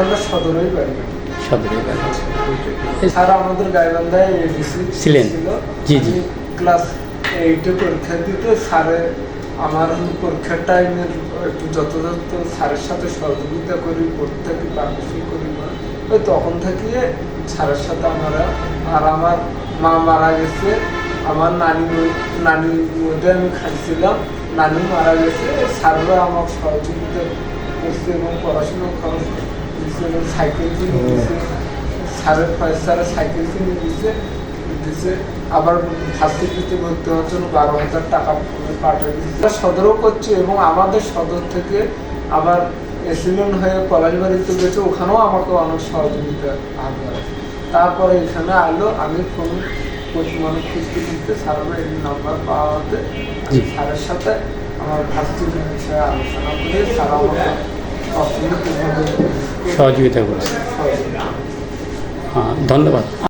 আমরা সদরেই বাড়ি স্যার আমাদের গাইবান্ধায় ছিলেন? জি, জি। ক্লাস এইটে পরীক্ষা দিতে স্যারে আমার পরীক্ষার টাইমের একটু যথাযথ স্যারের সাথে সহযোগিতা করি পড়তে থাকি পারমিশন করি না ওই তখন থেকে স্যারের সাথে আমরা আর আমার মা মারা গেছে আমার নানি নানির মধ্যে আমি খাইছিলাম নানি মারা গেছে স্যাররা আমার সহযোগিতা করছে এবং পড়াশোনা খরচ সাইকেল কিনে দিচ্ছে স্যারের স্যারের সাইকেল কিনে দিচ্ছে দিচ্ছে আবার ভার্সিটিতে ভর্তি হওয়ার জন্য বারো হাজার টাকা পাঠিয়ে দিচ্ছে সদরও করছে এবং আমাদের সদর থেকে আবার এসিলেন্ট হয়ে পলাশবাড়িতে গেছে ওখানেও আমাকে অনেক সহযোগিতা হাত তারপরে এখানে আলো আমি ফোন মানে খুঁজতে খুঁজতে স্যারের এই নাম্বার পাওয়া হতে। স্যারের সাথে আমার ভার্সিটির বিষয়ে আলোচনা করে স্যার আমাকে অর্থনৈতিকভাবে সহযোগিতা করেছে। ধন্যবাদ।